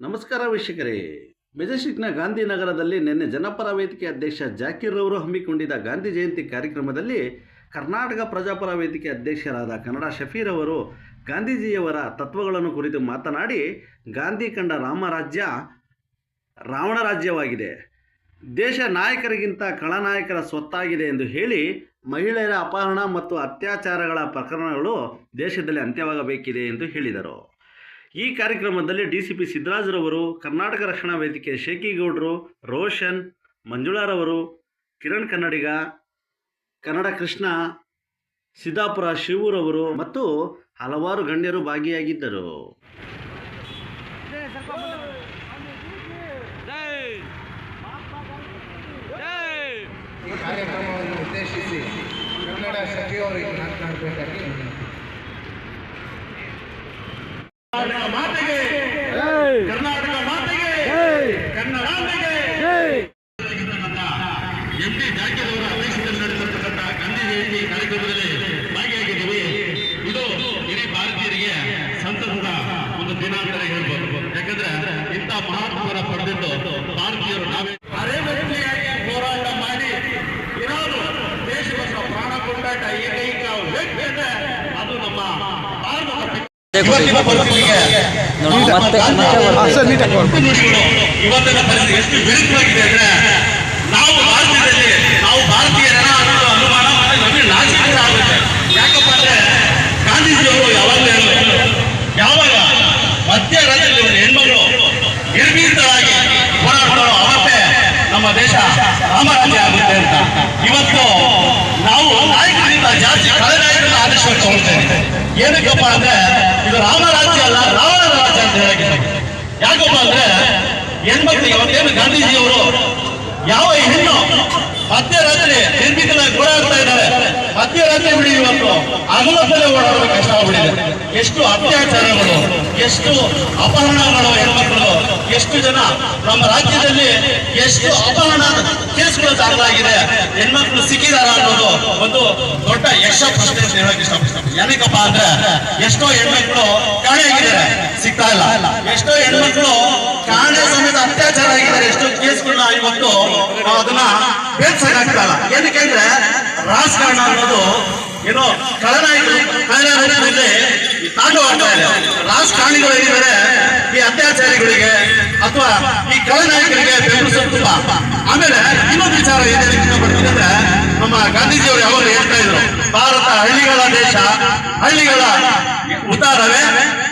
ನಮಸ್ಕಾರ ವೀಕ್ಷಕರೇ. ಮೆಜೆಸ್ಟಿಕ್ನ ಗಾಂಧಿನಗರದಲ್ಲಿ ನಿನ್ನೆ ಜನಪರ ವೇದಿಕೆ ಅಧ್ಯಕ್ಷ ಜಾಕೀರ್ ಅವರು ಹಮ್ಮಿಕೊಂಡಿದ್ದ ಗಾಂಧಿ ಜಯಂತಿ ಕಾರ್ಯಕ್ರಮದಲ್ಲಿ ಕರ್ನಾಟಕ ಪ್ರಜಾಪರ ವೇದಿಕೆ ಅಧ್ಯಕ್ಷರಾದ ಕನ್ನಡ ಶಫೀರ್ ಅವರು ಗಾಂಧೀಜಿಯವರ ತತ್ವಗಳನ್ನು ಕುರಿತು ಮಾತನಾಡಿ, ಗಾಂಧಿ ಕಂಡ ರಾಮರಾಜ್ಯ ರಾವಣ ರಾಜ್ಯವಾಗಿದೆ. ದೇಶ ನಾಯಕರಿಗಿಂತ ಕಳನಾಯಕರ ಸ್ವತ್ತಾಗಿದೆ ಎಂದು ಹೇಳಿ, ಮಹಿಳೆಯರ ಅಪಹರಣ ಮತ್ತು ಅತ್ಯಾಚಾರಗಳ ಪ್ರಕರಣಗಳು ದೇಶದಲ್ಲಿ ಅಂತ್ಯವಾಗಬೇಕಿದೆ ಎಂದು ಹೇಳಿದರು. ಈ ಕಾರ್ಯಕ್ರಮದಲ್ಲಿ ಡಿ ಸಿ ಪಿ ಸಿದ್ದರಾಜರವರು ಕರ್ನಾಟಕ ರಕ್ಷಣಾ ವೇದಿಕೆ ಶೇಖಿಗೌಡರು, ರೋಷನ್ ಮಂಜುಳಾರವರು, ಕಿರಣ್ ಕನ್ನಡಿಗ, ಕನ್ನಡ ಕೃಷ್ಣ, ಸಿದ್ದಾಪುರ ಶಿವೂರವರು ಮತ್ತು ಹಲವಾರು ಗಣ್ಯರು ಭಾಗಿಯಾಗಿದ್ದರು. ಕಾರ್ಯಕ್ರಮವನ್ನು ಉದ್ದೇಶಿಸಿ ಕನ್ನಡ ಸಚಿವರಿಗೆ ಮಾತನಾಡಬೇಕಾಗಿ ಕರ್ನಾಟಕ ಮಾತೆಗೆ ಕನ್ನಡಾಂಬೆಗೆ ಎಂ ಡಿ ಜಾಕೀರ್ ಅವರ ಅಧ್ಯಕ್ಷತೆಯಲ್ಲಿ ನಡೆಸಿರ್ತಕ್ಕಂಥ ಗಾಂಧಿ ಜಯಂತಿ ಕಾರ್ಯಕ್ರಮದಲ್ಲಿ ಭಾಗಿಯಾಗಿದ್ದೀವಿ. ಇದು ಇಡೀ ಭಾರತೀಯರಿಗೆ ಸಂತಸದ ಒಂದು ದಿನ ಅಂತ ಹೇಳ್ಬೋದು. ಯಾಕಂದ್ರೆ ಇಂಥ ಮಹಾತ್ಮರ ಪಡೆದಿದ್ದು ಭಾರತೀಯರು ನಾವೇ. ಇವತ್ತಿನ ಪರಿಸ್ಥಿತಿ ಎಷ್ಟು ವಿರುದ್ಧವಾಗಿದೆ ಅಂದ್ರೆ ನಾವು ಭಾರತದಲ್ಲಿ ನಾವು ಭಾರತೀಯರ ಅನುಮಾನ ನಮಗೆ ನಾಚಿಕೆ ಆಗುತ್ತೆ. ಯಾಕಪ್ಪ ಅಂದ್ರೆ ಗಾಂಧೀಜಿಯವರು ಯಾವಾಗಲೂ ಹೇಳೋದು ಯಾವಾಗ ಮಧ್ಯರಾಜ್ಯದಲ್ಲಿ ಒಂದು ಹೆಣ್ಮಗಳು ನಿರ್ಭೀತರಾಗಿ ಹೋರಾಡ್ತಾರೋ ಅವತ್ತೇ ನಮ್ಮ ದೇಶ ರಾಮರಾಜ್ಯ ಆಗುತ್ತೆ ಅಂತ. ಇವತ್ತು ನಾವು ನಾಯಕರಿಂದ ಜಾಸ್ತಿ ಕಳೆದ ಆದೇಶ ತಗೊಳ್ತೇವೆ ಏನಕ್ಕಪ್ಪ ಅಂದ್ರೆ ಇದು ರಾಮರಾಜ್ಯ ಅಲ್ಲ ರಾವಣ ರಾಜ್ಯ ಅಂತ ಹೇಳಕ್ಕೆ ಯಾಕಪ್ಪ ಅಂದ್ರೆ ಹೆಣ್ಮಕ್ಳಿಗೆ ಅವತ್ತೇನು ಗಾಂಧೀಜಿಯವರು ಯಾವ ಹೆಣ್ಣು ಮಧ್ಯರಾತ್ರಿ ನಿರ್ಭೀತರಾಗಿ ಓಡಾಡ್ತಾ ಇದ್ದಾರೆ. ಮಧ್ಯರಾತ್ರಿ ಬಿಡಿ ಇವತ್ತು ಹಗಲತ್ತಲೇ ಓಡಾಡೋದು ಕಷ್ಟ ಆಗ್ಬಿಟ್ಟಿದೆ. ಎಷ್ಟು ಅತ್ಯಾಚಾರಗಳು, ಎಷ್ಟು ಅಪಹರಣಗಳು ಹೆಣ್ಮಕ್ಳು ಎಷ್ಟು ಜನ ನಮ್ಮ ರಾಜ್ಯದಲ್ಲಿ ಎಷ್ಟು ಅಪಹರಣ ಕೇಸ್ಗಳು ದಾಖಲಾಗಿದೆ. ಹೆಣ್ಮಕ್ಳು ಸಿಕ್ಕಿದಾರ ಅನ್ನೋದು ಒಂದು ದೊಡ್ಡ ಯಶ ಪ್ರಶ್ನೆ ಅಂತ ಹೇಳಕ್ ಇಷ್ಟಪಡ್ತೀನಿ. ಏನಕ್ಕಪ್ಪ ಅಂದ್ರೆ, ಎಷ್ಟೋ ಹೆಣ್ಮಕ್ಳು ಕಾಣೆಯಾಗಿದ್ದಾರೆ. ಸಿಗ್ತಾ ಇಲ್ಲ. ಎಷ್ಟೋ ಹೆಣ್ಮಕ್ಳು ಕಾಣೆ ಸಮೇತ ಅತ್ಯಾಚಾರ ಆಗಿದ್ದಾರೆ ಎಷ್ಟೋ ಕೇಸ್ಗಳನ್ನ ಇವತ್ತು ನಾವು ಅದನ್ನ ಬೇರ್ಸಕ್ಕಾಗ್ತಲ್ಲ ಏನಕ್ಕೆ ಅಂದ್ರೆ ರಾಜಕಾರಣ ಅನ್ನೋದು ಏನೋ ಕಳನಾಯಕರು ಕಳನಾಯಕರಲ್ಲಿ ಆಡ್ತಾ ಇದೆ. ರಾಜಕಾರಣಿಗಳು ಏನಿದ್ದಾರೆ ಈ ಅತ್ಯಾಚಾರಿಗಳಿಗೆ ಅಥವಾ ಈ ಕಳನಾಯಕರಿಗೆ ಬೆಂಬಲಿಸೋದು ಆಮೇಲೆ ಇನ್ನೊಂದು ವಿಚಾರ ಏನೇನು ಅಂದ್ರೆ, ನಮ್ಮ ಗಾಂಧೀಜಿಯವರು ಯಾವಾಗ ಹೇಳ್ತಾ ಇದ್ರು, ಭಾರತ ಹಳ್ಳಿಗಳ ದೇಶ, ಹಳ್ಳಿಗಳ ಉದ್ಧಾರವೇ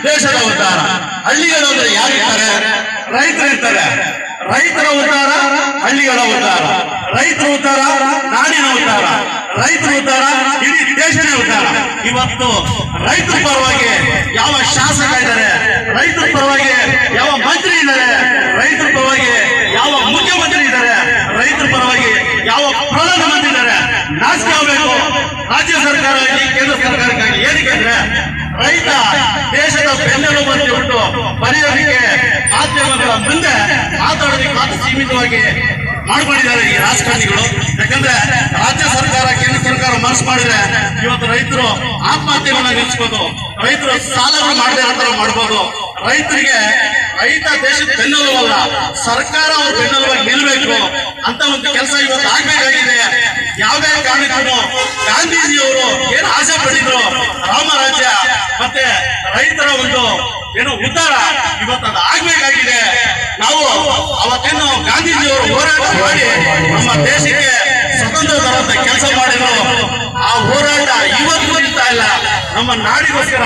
ದೇಶದ ಉದ್ಧಾರ. ಹಳ್ಳಿಗಳು ಅಂದ್ರೆ ಯಾರು ಇರ್ತಾರೆ ರೈತರು ಇರ್ತಾರೆ. ರೈತರ ಉದ್ದಾರ ಹಳ್ಳಿಗಳ ಉದ್ದಾರ ರೈತರ ಉದ್ದಾರ ನಾಡಿನ ಉದ್ದಾರ ರೈತರ ಉದ್ದಾರ ಇಡೀ ದೇಶದ ಉದ್ದಾರ ಇವತ್ತು ರೈತರ ಪರವಾಗಿ ಯಾವ ಶಾಸಕ ಇದ್ದಾರೆ? ರೈತರ ಪರವಾಗಿ ಯಾವ ಮಂತ್ರಿ ಇದ್ದಾರೆ ರೈತರ ಪರವಾಗಿ ಯಾವ ಮುಖ್ಯಮಂತ್ರಿ ಇದ್ದಾರೆ ರೈತರ ಪರವಾಗಿ ಯಾವ ಪ್ರಧಾನಮಂತ್ರಿ ಇದ್ದಾರೆ ಆಗಬೇಕು. ರಾಜ್ಯ ಸರ್ಕಾರ ಆಗಲಿ ಕೇಂದ್ರ ಸರ್ಕಾರಕ್ಕಾಗಿ ಏನಕ್ಕೆ ರೈತ ದೇಶದ ಬೆನ್ನೆಲು ಅಂತ ಬಿಟ್ಟು ಬರೆಯೋದಕ್ಕೆ ಮಾಧ್ಯಮಗಳ ಮುಂದೆ ಮಾತಾಡೋದಕ್ಕೆ ಮಾತ್ರ ಸೀಮಿತವಾಗಿ ಮಾಡ್ಕೊಂಡಿದ್ದಾರೆ ಈ ರಾಜಕಾರಣಿಗಳು. ಯಾಕಂದ್ರೆ ರಾಜ್ಯ ಸರ್ಕಾರ, ಕೇಂದ್ರ ಸರ್ಕಾರ ಮನಸ್ಸು ಮಾಡಿದ್ರೆ ಇವತ್ತು ರೈತರು ಆತ್ಮಹತ್ಯೆಗಳನ್ನ ನಿಲ್ಲಿಸಬಹುದು ರೈತರು ಸಾಲಗಳು ಮಾಡದೆ ಆತರ ಮಾಡ್ಬೋದು. ರೈತರಿಗೆ, ರೈತ ದೇಶದ ಬೆನ್ನೆಲುಬಲ್ಲ ಸರ್ಕಾರ ಅವ್ರ ಬೆನ್ನೆಲುವಾಗಿ ನಿಲ್ಬೇಕು ಅಂತ ಒಂದು ಕೆಲಸ ಇವತ್ತು ಆಗ್ಬೇಕಾಗಿದೆ. ಯಾವುದೇ ಕಾರಣಕ್ಕೂ ಗಾಂಧೀಜಿಯವರು ಏನು ಆಸೆ ಪಟ್ಟಿದ್ರು? ರಾಮರಾಜ್ಯ ಮತ್ತೆ ರೈತರ ಒಂದು ಏನು ಉದ್ಧಾರ ಇವತ್ತು ಅದು ಆಗ್ಬೇಕಾಗಿದೆ. ನಾವು ಅವತ್ತೇನು ಗಾಂಧೀಜಿಯವರು ಹೋರಾಟ ಮಾಡಿ ನಮ್ಮ ದೇಶಕ್ಕೆ ಸ್ವತಂತ್ರ ತರುವಂತ ಕೆಲಸ ಮಾಡಿದ್ರು. ಆ ಹೋರಾಟ ಇವತ್ತು ನಿಲ್ತಾ ಇಲ್ಲ. ನಮ್ಮ ನಾಡಿಗೋಸ್ಕರ,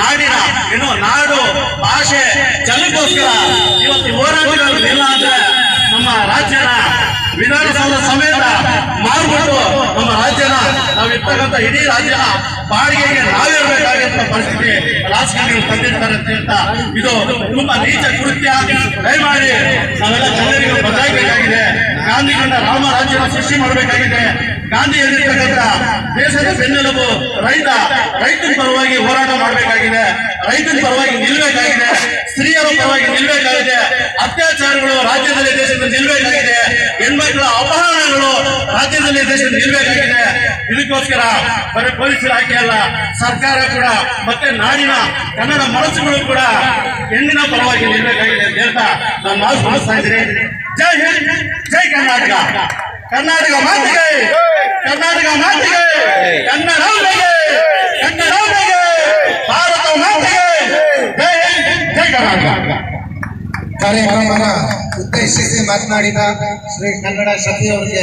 ನಾಡಿನ ಏನು ನಾಡು ಭಾಷೆ ಜನಕ್ಕೋಸ್ಕರ ಇವತ್ತು ಹೋರಾಟಗಳು ಇಲ್ಲ ಅಂದ್ರೆ ನಮ್ಮ ರಾಜ್ಯದ ವಿಧಾನಸೌಧ ಸಮೇತ ಮಾರ್ಬಿಟ್ಟು ನಮ್ಮ ರಾಜ್ಯನ ನಾವು ಇರ್ತಕ್ಕಂಥ ಇಡೀ ರಾಜ್ಯನ ಬಾಡಿಗೆಗೆ ನಾವಿರಬೇಕಾಗಿರುವ ಪರಿಸ್ಥಿತಿ ರಾಜಕೀಯ ತಂದಿರ್ತಾರೆ ಅಂತ ಹೇಳ್ತಾ ಇದು ತುಂಬಾ ನೀಚ ಕೃತ್ಯ. ದಯಮಾಡಿ ನಾವೆಲ್ಲ ಜನರಿಗೆ ಬದಲಾಗಬೇಕಾಗಿದೆ ಗಾಂಧಿ ಕಂಡ ರಾಮ ರಾಜ್ಯನ ಸೃಷ್ಟಿ ಮಾಡಬೇಕಾಗಿದೆ. ಗಾಂಧಿ ಹೇಳಿರ್ತಕ್ಕಂಥ ದೇಶದ ಬೆನ್ನೆಲುಬು ರೈತ, ರೈತನ ಪರವಾಗಿ ಹೋರಾಟ ಮಾಡಬೇಕಾಗಿದೆ. ರೈತನ ಪರವಾಗಿ ನಿಲ್ಬೇಕಾಗಿದೆ. ಸ್ತ್ರೀಯರ ಪರವಾಗಿ ನಿಲ್ಬೇಕಾಗಿದೆ. ಅತ್ಯಾಚಾರಗಳು ರಾಜ್ಯದಲ್ಲಿ ದೇಶದಲ್ಲಿ ನಿಲ್ಬೇಕಾಗಿದೆ. ಹೆಣ್ಮಕ್ಳ ಅಪಹರಣಗಳು ರಾಜ್ಯದಲ್ಲಿ ದೇಶ ನಿಲ್ಬೇಕಾಗಿದೆ. ಇದಕ್ಕೋಸ್ಕರ ಬರೀ ಪೊಲೀಸ್ ಇಲಾಖೆ ಅಲ್ಲ, ಸರ್ಕಾರ ಕೂಡ, ಮತ್ತೆ ನಾಡಿನ ಕನ್ನಡ ಮನಸ್ಸುಗಳು ಕೂಡ ಹೆಣ್ಣಿನ ಪರವಾಗಿ ನಿಲ್ಬೇಕಾಗಿದೆ ಅಂತ ಹೇಳ್ತಾ ನಾನು ಮಾತು ಮುಗಿಸ್ತಾ ಇದ್ದೀನಿ. ಜೈ ಹಿಂದ್, ಜೈ ಕರ್ನಾಟಕ. ಕರ್ನಾಟಕ ಮಾತಿಗೆ ಕರ್ನಾಟಕ ಮಾತಿಗೆ, ಕನ್ನಡ ಕನ್ನಡ ಭಾರತ ಮಾತಿಗೆ, ಜೈ ಜೈ ಕರ್ನಾಟಕ. ಉದ್ದೇಶಿಸಿ ಮಾತನಾಡಿದ ಶ್ರೀ ಕನ್ನಡ ಶಫಿ ಅವರಿಗೆ